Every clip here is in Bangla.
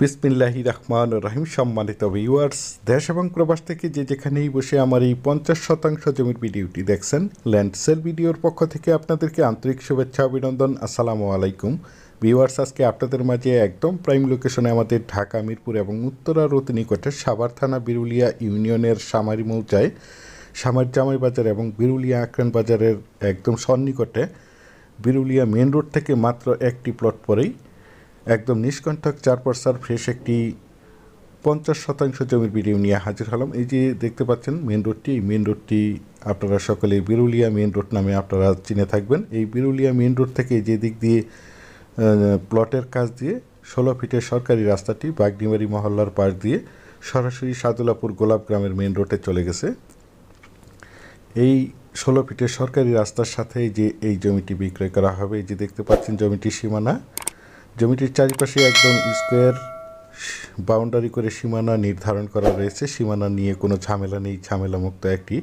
বিসমিল্লাহি রহমান রহিম, সম্মানিত ভিউয়ার্স দেশ এবং প্রবাস থেকে যে যেখানেই বসে আমার এই পঞ্চাশ শতাংশ জমির ভিডিওটি দেখছেন ল্যান্ড সেল ভিডিওর পক্ষ থেকে আপনাদেরকে আন্তরিক শুভেচ্ছা, অভিনন্দন, আসসালামু আলাইকুম। ভিউয়ার্স আজকে আপনাদের মাঝে একদম প্রাইম লোকেশনে আমাদের ঢাকা, মিরপুর এবং উত্তরা রতি নিকটে সাভার থানা, বিরুলিয়া ইউনিয়নের সামারি মৌচায়, সামার জামাই বাজার এবং বিরুলিয়া আক্রান বাজারের একদম সন্নিকটে, বিরুলিয়া মেন রোড থেকে মাত্র একটি প্লট পরেই একদম নিষ্কণ্ঠক চার ফ্রেশ একটি পঞ্চাশ শতাংশ জমির ভিডিও নিয়ে হাজির হলাম। এই যে দেখতে পাচ্ছেন মেন রোডটি এই মেন রোডটি আপনারা সকলে বিরুলিয়া মেন রোড নামে আপনারা চিনে থাকবেন। এই বিরুলিয়া মেন রোড থেকে যে দিক দিয়ে প্লটের কাজ দিয়ে ষোলো ফিটের সরকারি রাস্তাটি বাগডিমারি মহল্লার পাশ দিয়ে সরাসরি সাদুলাপুর গোলাপ গ্রামের মেন রোডে চলে গেছে। এই ষোলো ফিটের সরকারি রাস্তার সাথে যে এই জমিটি বিক্রয় করা হবে, এই যে দেখতে পাচ্ছেন জমিটির সীমানা জমিটির চারিপাশে একদম স্কোয়ার বাউন্ডারি করে সীমানা নির্ধারণ করা রয়েছে। সীমানা নিয়ে কোনো ঝামেলা নেই, ঝামেলামুক্ত একটি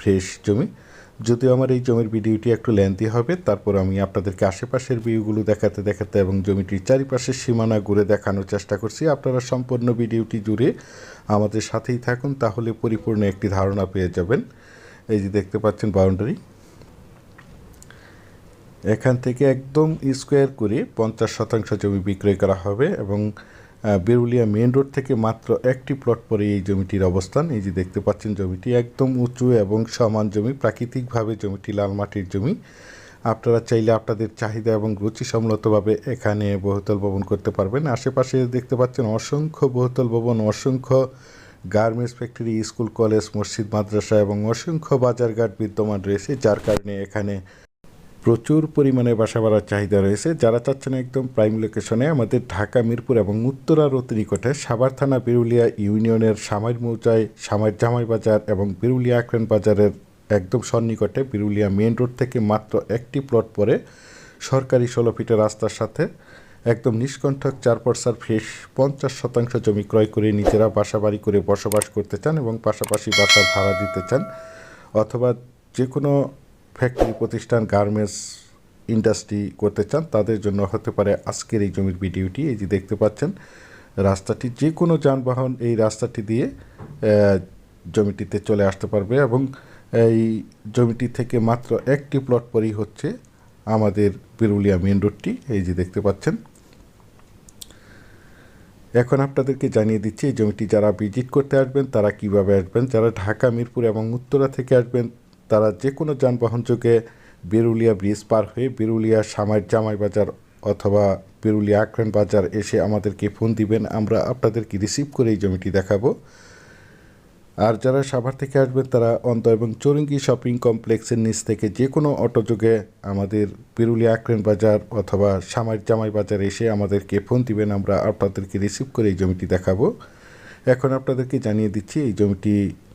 ফ্রেশ জমি। যদিও আমার এই জমির ভিডিওটি একটু লেন্থি হবে, তারপর আমি আপনাদেরকে আশেপাশের ভিউগুলো দেখাতে দেখাতে এবং জমিটির চারিপাশের সীমানা ঘুরে দেখানোর চেষ্টা করছি। আপনারা সম্পূর্ণ ভিডিওটি জুড়ে আমাদের সাথেই থাকুন, তাহলে পরিপূর্ণ একটি ধারণা পেয়ে যাবেন। এই যে দেখতে পাচ্ছেন বাউন্ডারি এখান থেকে একদম স্কোয়ার করে পঞ্চাশ শতাংশ জমি বিক্রয় করা হবে এবং বেরুলিয়া মেন রোড থেকে মাত্র একটি প্লট পরে এই জমিটির অবস্থান। এই যে দেখতে পাচ্ছেন জমিটি একদম উঁচু এবং সমান জমি, প্রাকৃতিকভাবে জমিটি লাল মাটির জমি। আপনারা চাইলে আপনাদের চাহিদা এবং রুচিসম্মতভাবে এখানে বহুতল ভবন করতে পারবেন। আশেপাশে দেখতে পাচ্ছেন অসংখ্য বহুতল ভবন, অসংখ্য গার্মেন্টস ফ্যাক্টরি, স্কুল, কলেজ, মসজিদ, মাদ্রাসা এবং অসংখ্য বাজারঘাট বিদ্যমান রয়েছে, যার কারণে এখানে প্রচুর পরিমাণে বাসা বাড়ার চাহিদা রয়েছে। যারা চাচ্ছেন একদম প্রাইম লোকেশনে আমাদের ঢাকা, মিরপুর এবং উত্তরা রতি নিকটে সাভার থানা, বিরুলিয়া ইউনিয়নের সামাইর মৌজায় সামাইর জামাই বাজার এবং বিরুলিয়া আক্রেন বাজারের একদম সন্নিকটে বিরুলিয়া মেন রোড থেকে মাত্র একটি প্লট পরে সরকারি ষোলো ফিটের রাস্তার সাথে। একদম নিষ্কণ্ঠক চার পরসার ফ্রেশ পঞ্চাশ শতাংশ জমি ক্রয় করে নিজেরা বাসা বাড়ি করে বসবাস করতে চান এবং পাশাপাশি বাসা ভাড়া দিতে চান। অথবা যে কোনো ফ্যাক্টরি প্রতিষ্ঠান গার্মেন্টস ইন্ডাস্ট্রি করতে চান, তাদের জন্য হতে পারে আজকের এই জমির ভিডিওটি। এই যে দেখতে পাচ্ছেন, রাস্তাটি যে কোনো যানবাহন এই রাস্তাটি দিয়ে জমিটিতে চলে আসতে পারবে এবং এই জমিটি থেকে মাত্র একটি প্লট পরেই হচ্ছে আমাদের বিরুলিয়া মেন রোডটি এই যে দেখতে পাচ্ছেন। এখন আপনাদেরকে জানিয়ে দিচ্ছি, এই জমিটি যারা ভিজিট করতে আসবেন, তারা কীভাবে আসবেন? যারা ঢাকা, মিরপুর এবং উত্তরা থেকে আসবেন তারা যে কোনো যানবাহন যোগে বেরুলিয়া ব্রিজ পার হয়ে বেরুলিয়া সামাইর জামাই বাজার অথবা বেরুলিয়া আক্রান বাজার এসে আমাদেরকে ফোন দিবেন। আমরা আপনাদেরকে রিসিভ করে এই জমিটি দেখাবো। আর যারা সাভার থেকে আসবেন, তারা অন্ত এবং চৌরঙ্গি শপিং কমপ্লেক্সের নিচ থেকে যে কোনো অটো যোগে আমাদের বিরুলিয়া আক্রেন বাজার অথবা সামার জামাই বাজার এসে আমাদেরকে ফোন দিবেন। আমরা আপনাদেরকে রিসিভ করে এই জমিটি দেখাবো। এখন আপনাদেরকে জানিয়ে দিচ্ছি, এই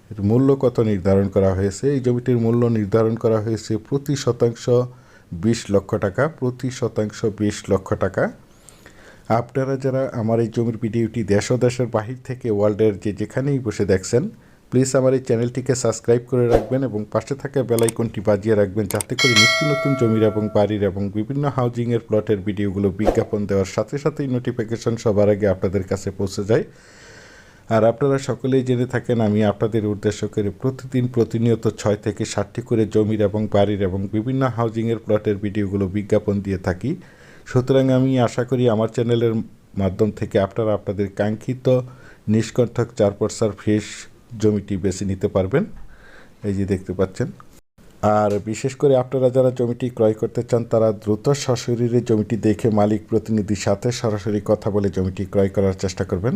জমিটির মূল্য কত নির্ধারণ করা হয়েছে? এই জমিটির মূল্য নির্ধারণ করা হয়েছে প্রতি শতাংশ বিশ লক্ষ টাকা, প্রতি শতাংশ বিশ লক্ষ টাকা। আপনারা যারা আমার এই জমির ভিডিওটি দেশ ও দেশের বাহির থেকে, ওয়ার্ল্ডের যে যেখানেই বসে দেখছেন, প্লিজ আমার এই চ্যানেলটিকে সাবস্ক্রাইব করে রাখবেন এবং পাশে থাকা বেলাইকনটি বাজিয়ে রাখবেন যাতে করে নিত্য নতুন জমির এবং বাড়ির এবং বিভিন্ন হাউজিংয়ের প্লটের ভিডিওগুলো বিজ্ঞাপন দেওয়ার সাথে সাথেই নোটিফিকেশন সবার আগে আপনাদের কাছে পৌঁছে যায়। আর আপনারা সকলেই জেনে থাকেন, আমি আপনাদের উদ্দেশ্য করে প্রতিদিন প্রতিনিয়ত ছয় থেকে ষাটটি করে জমির এবং বাড়ির এবং বিভিন্ন হাউজিংয়ের প্লটের ভিডিওগুলো বিজ্ঞাপন দিয়ে থাকি। সুতরাং আমি আশা করি আমার চ্যানেলের মাধ্যম থেকে আপনারা আপনাদের কাঙ্ক্ষিত, নিষ্কণ্ঠক চার পরসার ফ্রেশ জমিটি বেছে নিতে পারবেন। এই যে দেখতে পাচ্ছেন। আর বিশেষ করে আপনারা যারা জমিটি ক্রয় করতে চান, তারা দ্রুত সশরীরে জমিটি দেখে মালিক প্রতিনিধির সাথে সরাসরি কথা বলে জমিটি ক্রয় করার চেষ্টা করবেন।